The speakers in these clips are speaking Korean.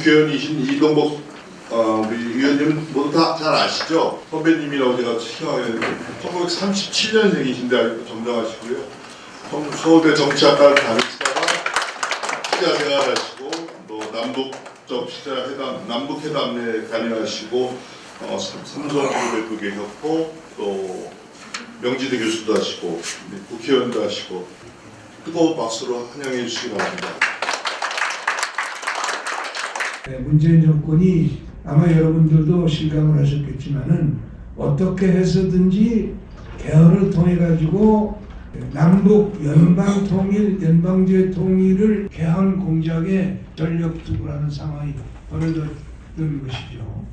전 국회의원이신 이동복 어, 우리 의원님 모두 다 잘 아시죠? 선배님이라고 제가 칭하게 1937년생이신데 정정하시고요. 성- 서울대 정치학과를 다니시다가 기자 생활하시고 또 남북적 시자 회담, 남북 회담에 관여하시고 어, 삼- 삼성그룹에도 계셨고 또 명지대 교수도 하시고 네, 국회의원도 하시고 뜨거운 박수로 환영해 주시기 바랍니다. 네, 문재인 정권이 아마 여러분들도 실감을 하셨겠지만은 어떻게 해서든지 개헌을 통해 가지고 남북 연방 통일, 연방제 통일을 개헌 공작에 전력 투구하는 상황이 벌어졌던 것이죠.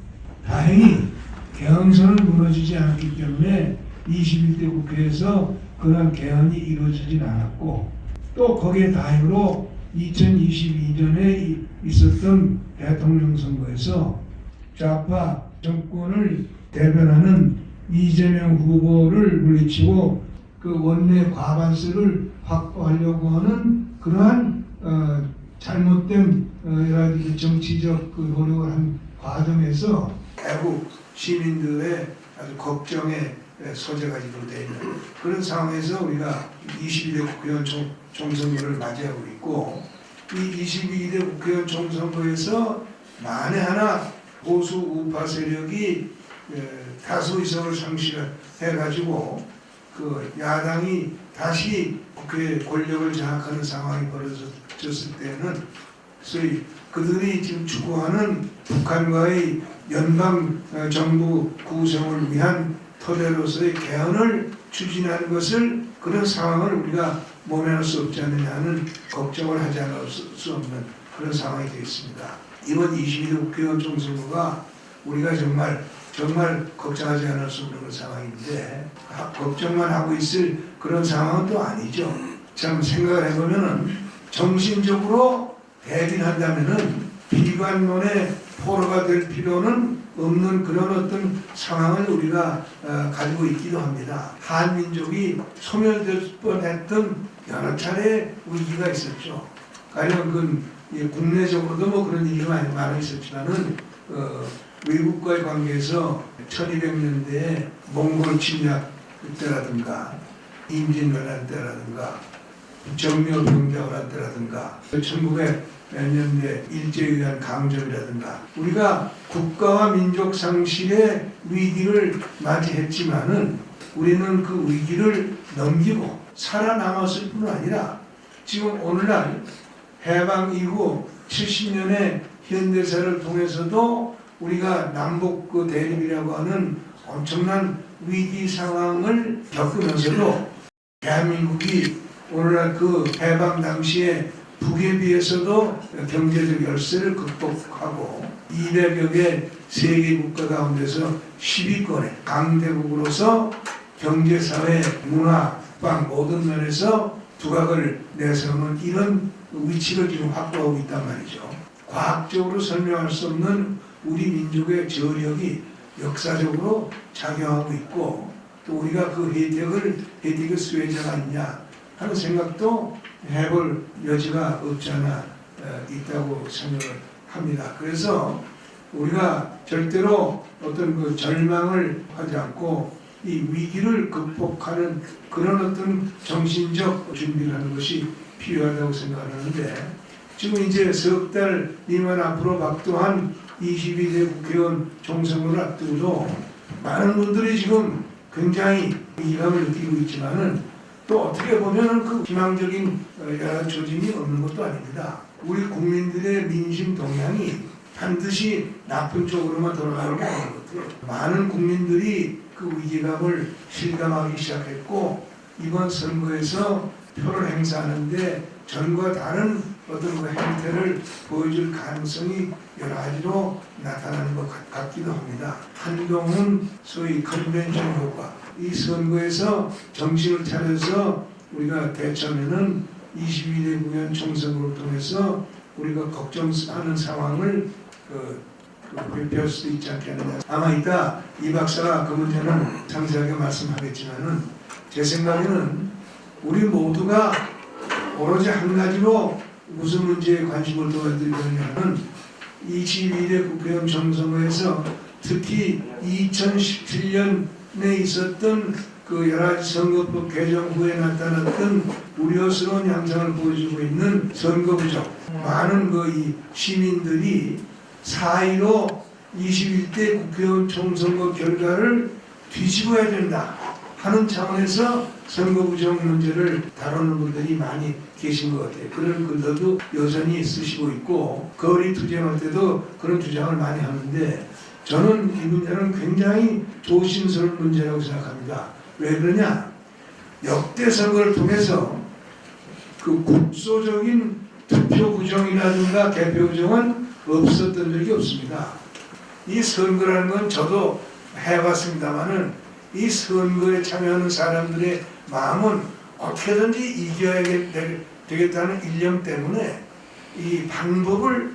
다행히 개헌선은 무너지지 않았기 때문에 21대 국회에서 그러한 개헌이 이루어지진 않았고 또 거기에 다행으로 2022년에 있었던 대통령 선거에서 좌파 정권을 대변하는 이재명 후보를 물리치고 그 원내 과반수를 확보하려고 하는 그러한 어, 잘못된 어, 여러 가지 정치적 그 노력을 한 과정에서 대북 시민들의 아주 걱정의 소재 가 지금 되어 있는 그런 상황에서 우리가 22대 국회의원 총, 총선거를 맞이하고 있고 이 22대 국회의원 총선거에서 만에 하나 보수 우파 세력이 에, 다수 의석을 상실해가지고 그 야당이 다시 국회 권력을 장악하는 상황이 벌어졌을 때는 소위 그들이 지금 추구하는 북한과의 연방 어, 정부 구성을 위한 토대로서의 개헌을 추진하는 것을 그런 상황을 우리가 모면할 수 없지 않느냐 하는 걱정을 하지 않을 수- 수 없는 그런 상황이 되어 있습니다. 이번 22대 국회의원 총선거가 우리가 정말 정말 걱정하지 않을 수 없는 상황인데 하- 걱정만 하고 있을 그런 상황은 또 아니죠. 참 생각을 해보면은 정신적으로 대비한다면은 비관론의 포로가 될 필요는 없는 그런 어떤 상황을 우리가 어, 가지고 있기도 합니다. 한민족이 소멸될 뻔했던 여러 차례 위기가 있었죠. 가령 그 예, 국내적으로도 뭐 그런 일이 많이 많이 있었지만은 어, 외국과의 관계에서 1200년대에 몽골 침략 때라든가 임진왜란 때라든가 정묘병자호란 때라든가 1900년대 일제에 한 강점이라든가 우리가 국가와 민족 상실의 위기를 맞이했지만은 우리는 그 위기를 넘기고 살아남았을 뿐 아니라 지금 오늘날 해방 이후 70년의 현대사를 통해서도 우리가 남북 그 대립이라고 하는 엄청난 위기 상황을 겪으면서도 대한민국이 오늘날 그 해방 당시에 북에 비해서도 경제적 열세를 극복하고 200여 개 세계 국가 가운데서 10위권의 강대국으로서 경제, 사회, 문화, 국방 모든 면에서 두각을 내세우는 이런 위치를 지금 확보하고 있단 말이죠. 과학적으로 설명할 수 없는 우리 민족의 저력이 역사적으로 작용하고 있고 또 우리가 그 혜택을 혜택의 수혜자가 있냐 하는 생각도 해볼 여지가 없지 않아 어, 있다고 생각을 합니다. 그래서 우리가 절대로 어떤 그 절망을 하지 않고 이 위기를 극복하는 그런 어떤 정신적 준비를 하는 것이 필요하다고 생각하는데 지금 이제 석 달 미만 앞으로 막도한 22대 국회의원 총선을 앞두고 많은 분들이 지금 굉장히 위기감을 느끼고 있지만은 또 어떻게 보면 그 희망적인 어, 조짐이 없는 것도 아닙니다. 우리 국민들의 민심 동향이 반드시 나쁜 쪽으로만 돌아가는 게 아닌 것 같아요. 많은 국민들이 그 위기감을 실감하기 시작했고 이번 선거에서 표를 행사하는데 전과 다른 어떤 그 행태를 보여줄 가능성이 여러 가지로 나타나는 것 같- 같기도 합니다. 한동훈 소위 컨벤션 효과 이 선거에서 정신을 차려서 우리가 대처하면은 22대 국회의원 총선을 통해서 우리가 걱정하는 상황을 그, 그 배울 수도 있지 않겠느냐. 아마 이따 이 박사가 그 문제는 상세하게 말씀하겠지만은 제 생각에는 우리 모두가 오로지 한 가지로 무슨 문제에 관심을 두어야 되느냐는 22대 국회의원 정선거에서 특히 2017년 에 있었던 그 여러 가지 선거법 개정 후에 나타났던 우려스러운 양상을 보여주고 있는 선거 부정 많은 그 이 시민들이 4.15 21대 국회의원 총선거 결과를 뒤집어야 된다 하는 차원에서 선거 부정 문제를 다루는 분들이 많이 계신 것 같아요. 그런 글들도 여전히 쓰시고 있고 거리 투쟁할 때도 그런 주장을 많이 하는데 저는 이 문제는 굉장히 조심스러운 문제라고 생각합니다. 왜 그러냐? 역대 선거를 통해서 그 국소적인 투표 부정이라든가 개표 부정은 없었던 적이 없습니다. 이 선거라는 건 저도 해봤습니다만은 이 선거에 참여하는 사람들의 마음은 어떻게든지 이겨야 되- 되겠다는 일념 때문에 이 방법을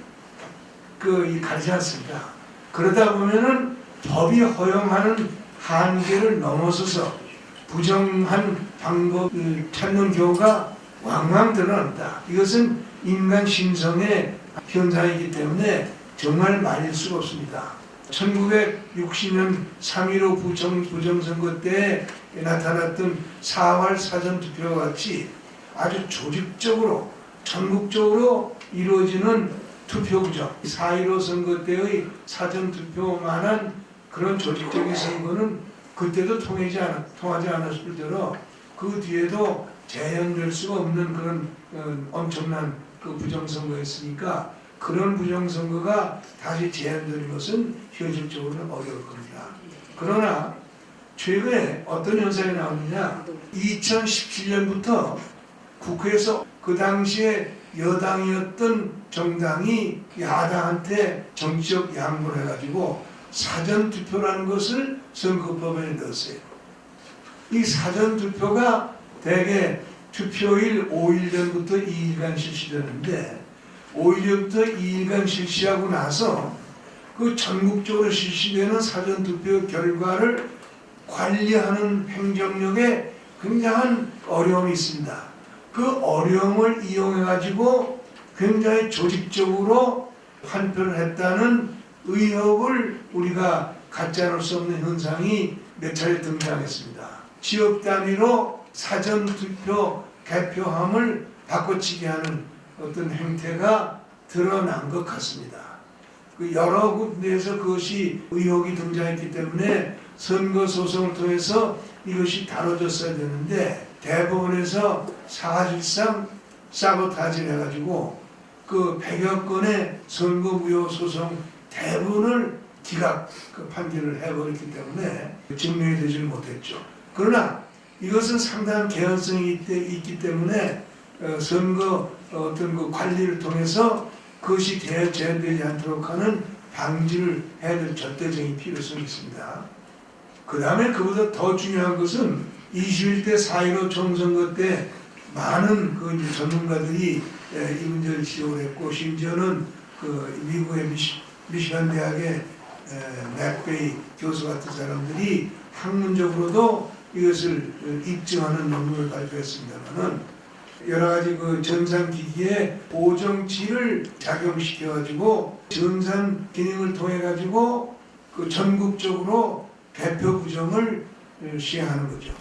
그이 가리지 않습니다. 그러다 보면은 법이 허용하는 한계를 넘어서서 부정한 방법을 찾는 경우가 왕왕 드러납니다. 이것은 인간 심성의 현상이기 때문에 정말 말릴 수가 없습니다. 1960년 3.15 부정, 부정선거 때 나타났던 4월 사전투표와 같이 아주 조직적으로 전국적으로 이루어지는 투표 부정 4.15 선거 때의 사전투표만한 그런 조직적인 선거는 그때도 통하지, 않, 통하지 않았을 때로 그 뒤에도 재현될 수가 없는 그런 어, 엄청난 그 부정선거였으니까 그런 부정선거가 다시 재현되는 것은 현실적으로는 어려울 겁니다. 그러나 최근에 어떤 현상이 나오느냐 2017년부터 국회에서 그 당시에 여당이었던 정당이 야당한테 정치적 양보를 해가지고 사전투표라는 것을 선거법에 넣었어요. 이 사전투표가 대개 투표일 5일 전부터 2일간 실시되는데 5일 전부터 2일간 실시하고 나서 그 전국적으로 실시되는 사전투표 결과를 관리하는 행정력에 굉장한 어려움이 있습니다. 그 어려움을 이용해 가지고 굉장히 조직적으로 환표를 했다는 의혹을 우리가 않을 수 없는 현상이 몇 차례 등장했습니다. 지역 단위로 사전 투표 개표함을 바꿔치기 하는 어떤 행태가 드러난 것 같습니다. 그 여러 군데에서 그것이 의혹이 등장했기 때문에 선거 소송을 통해서 이것이 다뤄졌어야 되는데 대법원에서 사실상 사보타지를 해가지고 그 100여 건의 선거 무효 소송 대부분을 기각 그 판결을 해버렸기 때문에 증명이 되지 못했죠. 그러나 이것은 상당한 개연성이 있- 있기 때문에 어, 선거 어떤 그 관리를 통해서 그것이 대- 재현되지 않도록 하는 방지를 해야 될 절대적인 필요성이 있습니다. 그 다음에 그보다 더 중요한 것은 21대 4.15 총선거 때 많은 그 전문가들이 에, 이 문제를 지적을 했고 심지어는 그 미국의 미시, 미시간 대학의 에, 맥베이 교수 같은 사람들이 학문적으로도 이것을 입증하는 논문을 발표했습니다만은 여러 가지 그 전산 기기에 보정치를 작용시켜 가지고 전산 기능을 통해 가지고 그 전국적으로 개표 부정을 시행하는 거죠.